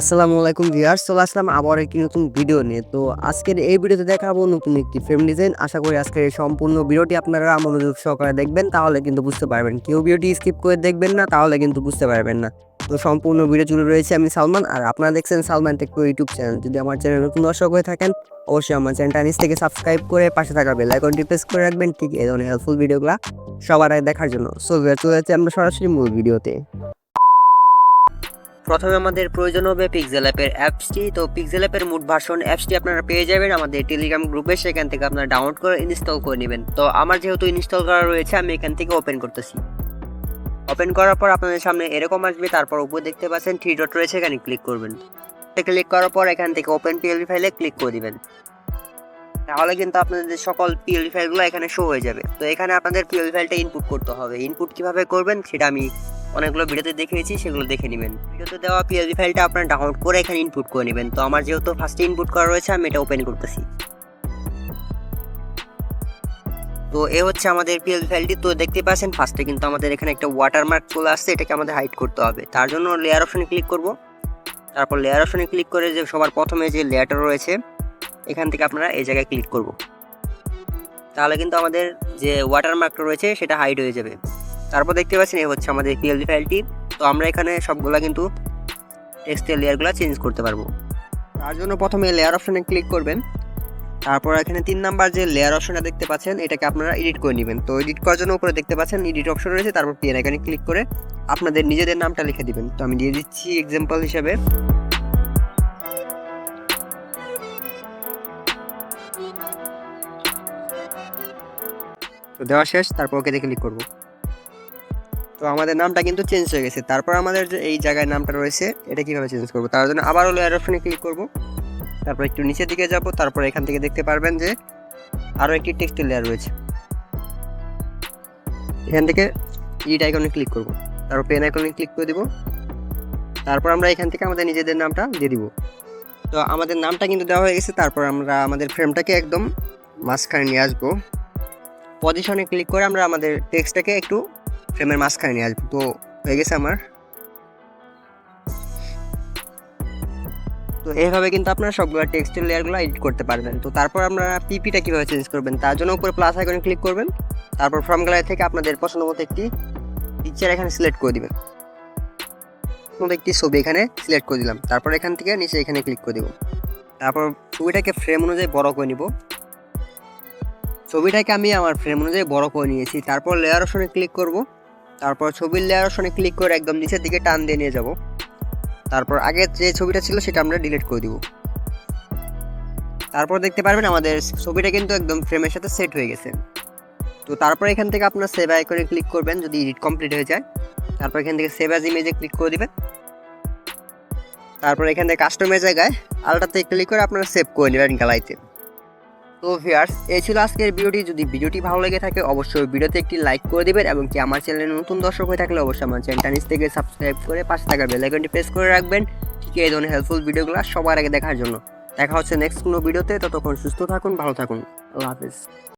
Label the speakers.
Speaker 1: আসসালামু আলাইকুম ভিউয়ার্স, চলে আসলাম আবার একটি নতুন ভিডিও নিয়ে। তো আজকের এই ভিডিওতে দেখাবো নতুন একটি ফ্রেম ডিজাইন আশা করি আজকের এই সম্পূর্ণ ভিডিওটি আপনারা মনোযোগ সহকারে দেখবেন, তাহলে কিন্তু বুঝতে পারবেন। কেউ ভিডিওটি স্কিপ করে দেখবেন না, তাহলে কিন্তু বুঝতে পারবেন না। তো সম্পূর্ণ ভিডিও জুড়ে রয়েছে আমি সালমান, আর আপনারা দেখছেন সালমান টেক ইউটিউব চ্যানেল যদি আমার চ্যানেল নতুন দর্শক হয়ে থাকেন, অবশ্যই আমার চ্যানেলটা নিচ থেকে সাবস্ক্রাইব করে পাশে থাকা বেল আইকনটি প্রেস করে রাখবেন। ঠিক এই ধরনের হেল্পফুল ভিডিওগুলো সবার আগে দেখার জন্য। সো চলে যাচ্ছে আমরা সরাসরি মূল ভিডিওতে। প্রথমে আমাদের প্রয়োজন হবে পিক্সেল অ্যাপের অ্যাপসটি তো পিক্সেল অ্যাপের মুড ভার্সন অ্যাপসটি আপনারা পেয়ে যাবেন। আমাদের টেলিগ্রাম গ্রুপে সেখান থেকে আপনারা ডাউনলোড করে ইনস্টল করে নেবেন। তো আমার যেহেতু ইনস্টল করা রয়েছে, আমি এখান থেকে ওপেন করতেছি। ওপেন করার পর আপনাদের সামনে এরকম আসবে। তারপর উপরে দেখতে পাচ্ছেন থ্রি ডট রয়েছে, এখানে ক্লিক করবেন। ক্লিক করার পর এখান থেকে ওপেন পিএলবি ফাইলে ক্লিক করে দিবেন। তাহলে কিন্তু আপনাদের সকল পিএলবি ফাইলগুলো এখানে শো হয়ে যাবে। তো এখানে আপনাদের পিএলবি ফাইলটা ইনপুট করতে হবে। ইনপুট কীভাবে করবেন সেটা আমি অনেকগুলো ভিডিওতে দেখিয়েছি, সেগুলো দেখে নেবেন। ভিডিওতে দেওয়া পিএলবি ফাইলটা আপনারা ডাউনলোড করে এখানে ইনপুট করে নেবেন। তো আমার যেহেতু ফার্স্টে ইনপুট করা রয়েছে, আমি এটা ওপেন করতেছি। তো এ হচ্ছে আমাদের পিএলবি ফাইলটি। তো দেখতে পাচ্ছেন ফার্স্টে কিন্তু আমাদের এখানে একটা ওয়াটারমার্ক চলে আসছে, এটাকে আমাদের হাইড করতে হবে। তার জন্য লেয়ার অপশনে ক্লিক করব। তারপর লেয়ার অপশনে ক্লিক করে যে সবার প্রথমে যে লেয়ারটা রয়েছে, এখান থেকে আপনারা এই জায়গায় ক্লিক করব। তাহলে কিন্তু আমাদের যে ওয়াটারমার্কটা রয়েছে, সেটা হাইড হয়ে যাবে। তারপর দেখতে পাচ্ছেন এই হচ্ছে আমাদের পিএলজি ফাইলটি তো আমরা এখানে সবগুলা কিন্তু টেক্সটের লেয়ারগুলো চেঞ্জ করতে পারব। তার জন্য প্রথমে লেয়ার অপশনে ক্লিক করবেন। তারপর এখানে তিন নাম্বার যে লেয়ার অপশনটা দেখতে পাচ্ছেন, এটাকে আপনারা এডিট করে নেবেন। তো এডিট করার জন্য উপরে দেখতে পাচ্ছেন এডিট অপশন রয়েছে, তারপর পেন এখানে ক্লিক করে আপনাদের নিজেদের নামটা লিখে দিবেন। তো আমি দিয়ে দিচ্ছি এক্সাম্পল হিসাবে। তো দেওয়া শেষ, তারপর ওকে ক্লিক করব। তো আমাদের নামটা কিন্তু চেঞ্জ হয়ে গেছে। তারপর আমাদের যে এই জায়গায় নামটা রয়েছে, এটা কীভাবে চেঞ্জ করব? তার জন্য আবারও লেয়ার অপশনে ক্লিক করব। তারপর একটু নিচের দিকে যাব, তারপর এখান থেকে দেখতে পারবেন যে আরও একটি টেক্সটের লেয়ার রয়েছে। এখান থেকে ইড আইকনে ক্লিক করব। তারপর পেন আইকনে ক্লিক করে দিব। তারপর আমরা এখান থেকে আমাদের নিজেদের নামটা দিয়ে দিব। তো আমাদের নামটা কিন্তু দেওয়া হয়ে গেছে। তারপর আমরা আমাদের ফ্রেমটাকে একদম মাঝখানে নিয়ে আসব। পজিশনে ক্লিক করে আমরা আমাদের টেক্সটটাকে একটু ফ্রেমের মাঝখানে নিয়ে আসব তো হয়ে গেছে আমার। তো এইভাবে কিন্তু আপনারা সবগুলো টেক্সটের লেয়ারগুলো এডিট করতে পারবেন। তো তারপর আমরা পিপিটা কীভাবে চেঞ্জ করবেন, তার জন্য উপরে প্লাস আইকনে ক্লিক করবেন। তারপর ফর্ম গ্যালারি থেকে আপনাদের পছন্দ মতো একটি পিকচার এখানে সিলেক্ট করে দিবেন। মতো একটি ছবি এখানে সিলেক্ট করে দিলাম। তারপর এখান থেকে নিচে এখানে ক্লিক করে দিব। তারপর ছবিটাকে ফ্রেম অনুযায়ী বড় করে নিব। ছবিটাকে আমি আমার ফ্রেম অনুযায়ী বড় করে নিয়েছি। তারপর লেয়ার অপশনে ক্লিক করব। তারপর ছবির লেয়ার অপশনে ক্লিক করে একদম নিচের দিকে টান দিয়ে নিয়ে যাব। তারপর আগে যে ছবিটা ছিল সেটা আমরা ডিলিট করে দিব। তারপর দেখতে পারবেন আমাদের ছবিটা কিন্তু একদম ফ্রেমের সাথে সেট হয়ে গেছে। তো তারপর এখান থেকে আপনার সেভ আইকনে ক্লিক করবেন যদি এডিট কমপ্লিট হয়ে যায়। তারপর এখান থেকে সেভ অ্যাজ ইমেজে ক্লিক করে দিবেন। তারপর এখান থেকে কাস্টমের জায়গায় আলটাতে ক্লিক করে আপনারা সেভ করে নেবেন গ্যালারিতে তো ভিয়ার্স এই ছিল আজকের ভিডিওটি। যদি ভিডিওটি ভালো লেগে থাকে, অবশ্যই ভিডিওতে একটি লাইক করে দেবেন এবং কি আমার চ্যানেলে নতুন দর্শক হয়ে থাকলে অবশ্যই আমার চ্যানেলটা নিচ থেকে সাবস্ক্রাইব করে পাশে থাকা বেল আইকনটি প্রেস করে রাখবেন। ঠিক এই ধরনের হেল্পফুল ভিডিওগুলো সবার আগে দেখার জন্য। দেখা হচ্ছে নেক্সট কোনো ভিডিওতে। ততক্ষণ সুস্থ থাকুন, ভালো থাকুন। আল্লাহ হাফিজ।